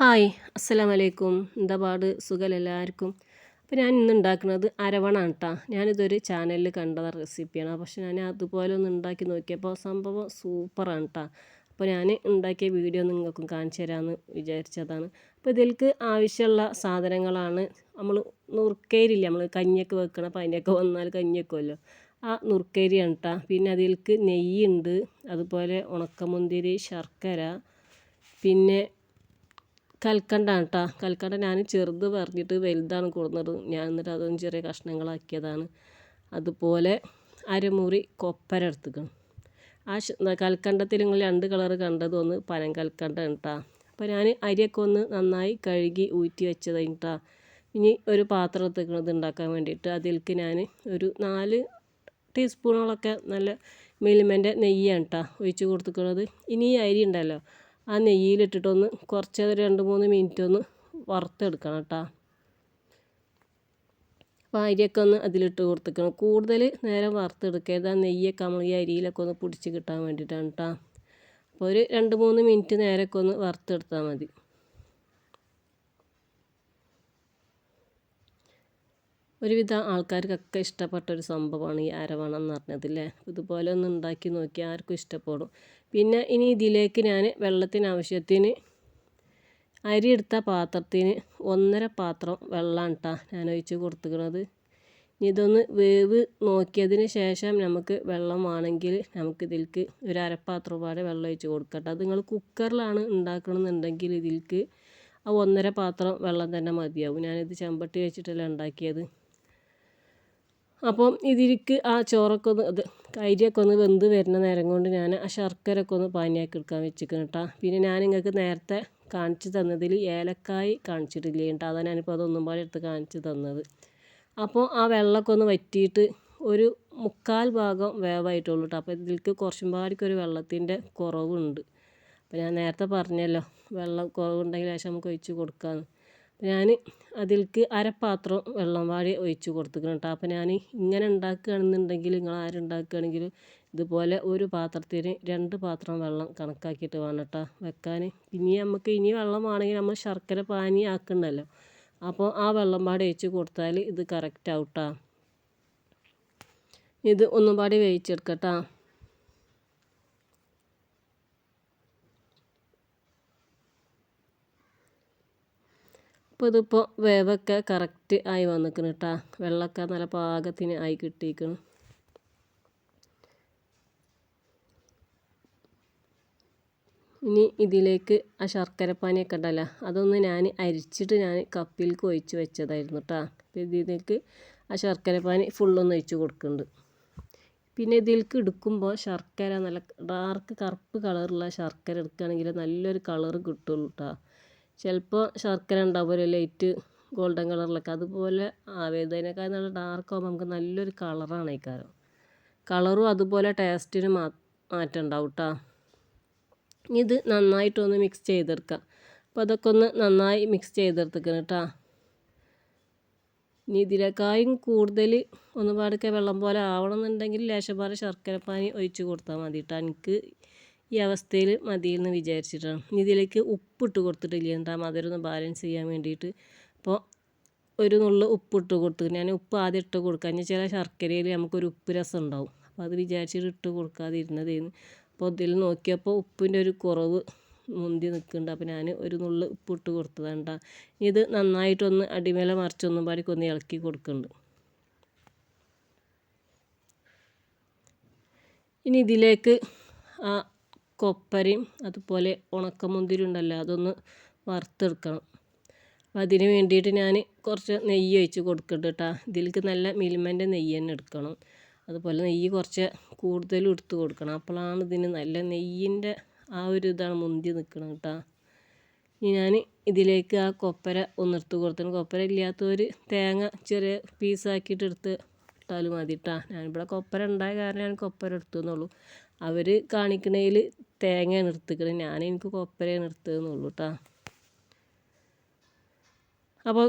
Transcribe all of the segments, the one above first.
Hi അസ്സലാം അലൈക്കും എന്താ പാട്? സുഖം എല്ലാവർക്കും? അപ്പോൾ ഞാൻ ഇന്ന് ഉണ്ടാക്കുന്നത് അരവണാണ് കേട്ടോ ഞാനിതൊരു ചാനലിൽ കണ്ട റെസിപ്പിയാണ്. പക്ഷെ ഞാൻ അതുപോലെ ഒന്ന് ഉണ്ടാക്കി നോക്കിയപ്പോൾ സംഭവം സൂപ്പറാണ് കേട്ടോ അപ്പോൾ ഞാൻ ഉണ്ടാക്കിയ വീഡിയോ നിങ്ങൾക്കും കാണിച്ചു തരാമെന്ന് വിചാരിച്ചതാണ്. അപ്പോൾ ഇതിൽക്ക് ആവശ്യമുള്ള സാധനങ്ങളാണ് നമ്മൾ നുറുക്കേരില്ല നമ്മൾ കഞ്ഞിയൊക്കെ വെക്കണം പനിയൊക്കെ വന്നാൽ കഞ്ഞി വെക്കുമല്ലോ ആ നുറുക്കേരിയാണ് കേട്ടോ പിന്നെ അതിലേക്ക് നെയ്യുണ്ട്. അതുപോലെ ഉണക്കമുന്തിരി ശർക്കര പിന്നെ കൽക്കണ്ടാണ് കേട്ടോ കൽക്കണ്ട ഞാൻ ചെറുത് പറഞ്ഞിട്ട് വലുതാണ് കൊടുന്നത്. ഞാൻ എന്നിട്ട് അതൊന്ന് ചെറിയ കഷ്ണങ്ങളാക്കിയതാണ്. അതുപോലെ അരമുറി കൊപ്പര എടുത്തുക്കണം. ആ കൽക്കണ്ടത്തിൽ നിങ്ങൾ രണ്ട് കളർ കണ്ടത് ഒന്ന് പനം കൽക്കണ്ട കേട്ടോ അപ്പോൾ ഞാൻ അരിയൊക്കെ ഒന്ന് നന്നായി കഴുകി ഊറ്റി വെച്ചത് കേട്ടോ ഇനി ഒരു പാത്രം എടുത്തുക്കണത് ഉണ്ടാക്കാൻ വേണ്ടിയിട്ട്. അതിലേക്ക് ഞാൻ ഒരു നാല് ടീസ്പൂണുകളൊക്കെ നല്ല മിൽമേന്റെ നെയ്യാണ് കേട്ടോ ഒഴിച്ച് കൊടുത്തുക്കണത്. ഇനി അരി ഉണ്ടല്ലോ ആ നെയ്യിലിട്ടിട്ടൊന്ന് കുറച്ച് രണ്ട് മൂന്ന് മിനിറ്റ് ഒന്ന് വറുത്തെടുക്കണം കേട്ടോ. അപ്പോൾ അരിയൊക്കെ ഒന്ന് അതിലിട്ട് കൊടുത്തിക്കണം. കൂടുതൽ നേരം വറുത്തെടുക്കരുത്. ആ നെയ്യൊക്കെ നമ്മൾ ഈ അരിയിലൊക്കെ ഒന്ന് പിടിച്ച് കിട്ടാൻ വേണ്ടിയിട്ടാണ് കേട്ടോ. അപ്പോൾ ഒരു രണ്ട് മൂന്ന് മിനിറ്റ് നേരമൊക്കെ ഒന്ന് വറുത്തെടുത്താൽ മതി. ഒരുവിധ ആൾക്കാർക്കൊക്കെ ഇഷ്ടപ്പെട്ട ഒരു സംഭവമാണ് ഈ അരവണം എന്ന് പറഞ്ഞതില്ലേ ഇതുപോലെ ഒന്ന് ഉണ്ടാക്കി നോക്കി ആർക്കും ഇഷ്ടപ്പെടും. പിന്നെ ഇനി ഇതിലേക്ക് ഞാൻ വെള്ളത്തിന് ആവശ്യത്തിന് അരി എടുത്ത പാത്രത്തിന് ഒന്നര പാത്രം വെള്ളമാണ് കേട്ടോ ഞാൻ ഒഴിച്ച് കൊടുത്തുക്കുന്നത് ഇതൊന്ന് വേവ് നോക്കിയതിന് ശേഷം നമുക്ക് വെള്ളം വേണമെങ്കിൽ നമുക്ക് ഇതിലേക്ക് ഒരു അരപ്പാത്രം പാടെ വെള്ളം ഒഴിച്ച് കൊടുക്കട്ടെ അത് നിങ്ങൾ കുക്കറിലാണ് ഉണ്ടാക്കണമെന്നുണ്ടെങ്കിൽ ഇതിലേക്ക് ആ ഒന്നര പാത്രം വെള്ളം തന്നെ മതിയാവും. ഞാനിത് ചെമ്പട്ടി വെച്ചിട്ടല്ല ഉണ്ടാക്കിയത്. അപ്പം ഇതിലേക്ക് ആ ചോറൊക്കെ ഒന്ന് അത് അരിയൊക്കെ ഒന്ന് വെന്ത് വരുന്ന നേരം കൊണ്ട് ഞാൻ ആ ശർക്കരയൊക്കെ ഒന്ന് പാനിയാക്കി എടുക്കാൻ വെച്ചിരിക്കണം കേട്ടോ. പിന്നെ ഞാൻ നിങ്ങൾക്ക് നേരത്തെ കാണിച്ചു തന്നതിൽ ഏലക്കായ് കാണിച്ചിട്ടില്ലേ കേട്ടോ. അതാണ് ഞാനിപ്പോൾ അതൊന്നും പാടെ എടുത്ത് കാണിച്ചു തന്നത്. അപ്പോൾ ആ വെള്ളമൊക്കെ ഒന്ന് വറ്റിയിട്ട് ഒരു മുക്കാൽ ഭാഗം വേവായിട്ടുള്ളൂ കേട്ടോ. അപ്പോൾ ഇതിലേക്ക് കുറച്ചും പാടിക്കൊരു വെള്ളത്തിന്റെ കുറവുണ്ട്. അപ്പോൾ ഞാൻ നേരത്തെ പറഞ്ഞല്ലോ വെള്ളം കുറവുണ്ടെങ്കിൽ ശേഷം നമുക്ക് ഒഴിച്ച് കൊടുക്കാമെന്ന് ഞാൻ അതിലേക്ക് അരപ്പാത്രം വെള്ളം വാടി ഒഴിച്ച് കൊടുത്തിരിക്കണം കേട്ടോ അപ്പോൾ ഞാൻ ഇങ്ങനെ ഉണ്ടാക്കുകയാണെന്നുണ്ടെങ്കിൽ നിങ്ങൾ ആരുണ്ടാക്കുകയാണെങ്കിലും ഇതുപോലെ ഒരു പാത്രത്തിന് രണ്ട് പാത്രം വെള്ളം കണക്കാക്കിയിട്ട് വേണം കേട്ടോ വെക്കാൻ. ഇനി നമുക്ക് ഇനി വെള്ളം വേണമെങ്കിൽ നമ്മൾ ശർക്കര പാനി ആക്കണ്ടല്ലോ. അപ്പോൾ ആ വെള്ളം പാടി ഒഴിച്ച് കൊടുത്താൽ ഇത് കറക്റ്റ് ആവും കേട്ടോ ഇത് ഒന്നും പാടി വേവിച്ചെടുക്കട്ടോ. അപ്പോൾ ഇതിപ്പോൾ വേവൊക്കെ കറക്റ്റ് ആയി വന്നിക്കണം കേട്ടോ വെള്ളമൊക്കെ നല്ല പാകത്തിന് ആയി കിട്ടിയിരിക്കണം ഇനി ഇതിലേക്ക് ആ ശർക്കര പാനിയൊക്കെ ഉണ്ടല്ലോ അതൊന്ന് ഞാൻ അരിച്ചിട്ട് ഞാൻ കപ്പിലേക്ക് ഒഴിച്ച് വെച്ചതായിരുന്നു കേട്ടോ അപ്പോൾ ഇതിലേക്ക് ആ ശർക്കര പാനി ഫുള്ളൊന്ന് ഒഴിച്ച് കൊടുക്കുന്നുണ്ട് പിന്നെ ഇതിലേക്ക് എടുക്കുമ്പോൾ ശർക്കര നല്ല ഡാർക്ക് കറുപ്പ് കളറുള്ള ശർക്കര എടുക്കുകയാണെങ്കിൽ നല്ലൊരു കളർ കിട്ടുള്ളൂ കേട്ടോ ചിലപ്പോൾ ശർക്കര ഉണ്ടാവും ഒരു ലൈറ്റ് ഗോൾഡൻ കളറിലൊക്കെ അതുപോലെ ആവേദനേക്കാൾ നല്ല ഡാർക്ക് ആകുമ്പോൾ നമുക്ക് നല്ലൊരു കളറാണ് ഈ കാരം കളറും അതുപോലെ ടേസ്റ്റിന് മാ മാറ്റം ഉണ്ടാവും കേട്ടോ ഇത് നന്നായിട്ടൊന്ന് മിക്സ് ചെയ്തെടുക്കാം. അപ്പോൾ അതൊക്കെ ഒന്ന് നന്നായി മിക്സ് ചെയ്തെടുത്തേക്കണം കേട്ടോ ഇനി ഇതിലേക്കായും കൂടുതൽ ഒന്ന് പാടൊക്കെ വെള്ളം പോലെ ആവണമെന്നുണ്ടെങ്കിൽ ലേശം ശർക്കര പാനി ഒഴിച്ച് കൊടുത്താൽ മതി കേട്ടോ എനിക്ക് ഈ അവസ്ഥയിൽ മതിയെന്ന് വിചാരിച്ചിട്ടാണ്. ഇതിലേക്ക് ഉപ്പിട്ട് കൊടുത്തിട്ടില്ല. എന്താ മധുരം ഒന്ന് ബാലൻസ് ചെയ്യാൻ വേണ്ടിയിട്ട്. അപ്പോൾ ഒരു നുള്ളു ഉപ്പിട്ട് കൊടുത്തു ഞാൻ ഉപ്പ് ആദ്യം ഇട്ട് കൊടുക്കുക ഇനി ചില ശർക്കരയിൽ നമുക്കൊരു ഉപ്പ് രസം ഉണ്ടാവും. അപ്പോൾ അത് വിചാരിച്ചിട്ട് ഇട്ട് കൊടുക്കാതിരുന്നതേന്ന്. അപ്പോൾ ഇതിൽ നോക്കിയപ്പോൾ ഉപ്പിന്റെ ഒരു കുറവ് മുന്തി നിൽക്കുന്നുണ്ട്. അപ്പോൾ ഞാൻ ഒരു നുള്ളു ഉപ്പിട്ട് കൊടുത്തതാണ്ട ഇത് നന്നായിട്ടൊന്ന് അടിമേലെ മറിച്ചൊന്നും പാടിക്കൊന്ന് ഇളക്കി കൊടുക്കുന്നുണ്ട്. ഇനി ഇതിലേക്ക് ആ കൊപ്പരയും അതുപോലെ ഉണക്കമുന്തിരി ഉണ്ടല്ലോ അതൊന്ന് വറുത്തെടുക്കണം. അപ്പോൾ അതിന് വേണ്ടിയിട്ട് ഞാൻ കുറച്ച് നെയ്യ് ഒഴിച്ച് കൊടുക്കുന്നുണ്ട് കേട്ടോ ഇതിലേക്ക് നല്ല മിൽമേന്റെ നെയ്യ് തന്നെ എടുക്കണം. അതുപോലെ നെയ്യ് കുറച്ച് കൂടുതലും എടുത്ത് കൊടുക്കണം. അപ്പോഴാണ് ഇതിന് നല്ല നെയ്യിന്റെ ആ ഒരു ഇതാണ് മുന്തി നിൽക്കണം കേട്ടോ ഇനി ഞാൻ ഇതിലേക്ക് ആ കൊപ്പര ഒന്നെടുത്ത് കൊടുത്തു കൊപ്പര ഇല്ലാത്തവർ തേങ്ങ ചെറിയ പീസാക്കിയിട്ട് എടുത്ത് ഇട്ടാലും മതി കേട്ടോ ഞാനിവിടെ കൊപ്പര ഉണ്ടായ കാരണം ഞാൻ കൊപ്പര എടുത്തു എന്നുള്ളൂ അവർ കാണിക്കണതിൽ തേങ്ങയാണ് എടുത്തിക്കണത് ഞാൻ എനിക്ക് കൊപ്പരയാണ് എടുത്തതെന്നുള്ളൂ കേട്ടോ അപ്പോൾ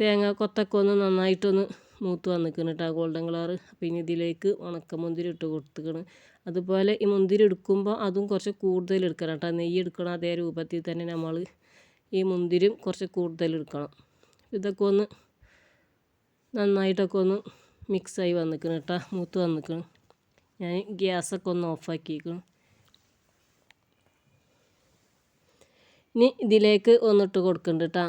തേങ്ങ കൊത്തൊക്കെ ഒന്ന് നന്നായിട്ടൊന്ന് മൂത്ത് വന്നിക്കണം കേട്ടോ ഗോൾഡൻ കളറ്. പിന്നെ ഇതിലേക്ക് ഉണക്കമുന്തിരി ഇട്ട് കൊടുത്തിക്കണം. അതുപോലെ ഈ മുന്തിരി എടുക്കുമ്പോൾ അതും കുറച്ച് കൂടുതൽ എടുക്കണം കേട്ടോ നെയ്യ് എടുക്കണം അതേ രൂപത്തിൽ തന്നെ നമ്മൾ ഈ മുന്തിരിയും കുറച്ച് കൂടുതൽ എടുക്കണം. ഇതൊക്കെ ഒന്ന് നന്നായിട്ടൊക്കെ ഒന്ന് മിക്സായി വന്നിക്കണം കേട്ടോ മൂത്ത് വന്നിക്കണം. ഞാൻ ഗ്യാസൊക്കെ ഒന്ന് ഓഫാക്കിയേക്കും ഇനി ഇതിലേക്ക് ഒന്നിട്ട് കൊടുക്കുന്നുണ്ട് കേട്ടോ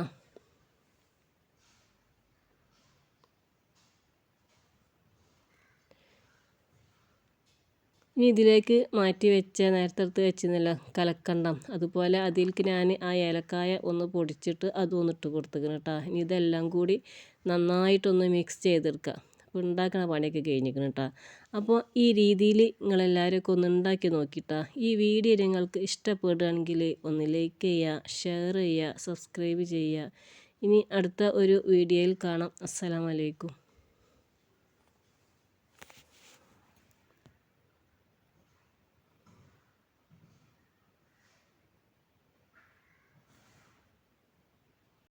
ഇനി ഇതിലേക്ക് മാറ്റി വെച്ച നേരത്തെ എടുത്ത് വെച്ചിരുന്നില്ല കലക്കണ്ടം. അതുപോലെ അതിലേക്ക് ഞാൻ ആ ഏലക്കായ ഒന്ന് പൊടിച്ചിട്ട് അതും ഒന്നിട്ട് കൊടുത്തേക്കണം കേട്ടോ ഇനി ഇതെല്ലാം കൂടി നന്നായിട്ടൊന്ന് മിക്സ് ചെയ്തെടുക്കുക ഉണ്ടാക്കുന്ന പണിയൊക്കെ കഴിഞ്ഞിരിക്കണം കേട്ടോ അപ്പോൾ ഈ രീതിയിൽ നിങ്ങളെല്ലാവരും ഒന്ന് ഉണ്ടാക്കി നോക്കിട്ടാ. ഈ വീഡിയോ നിങ്ങൾക്ക് ഇഷ്ടപ്പെടുകയാണെങ്കിൽ ഒന്ന് ലൈക്ക് ചെയ്യുക ഷെയർ ചെയ്യുക സബ്സ്ക്രൈബ് ചെയ്യുക. ഇനി അടുത്ത ഒരു വീഡിയോയിൽ കാണാം. അസ്സലാമലൈക്കും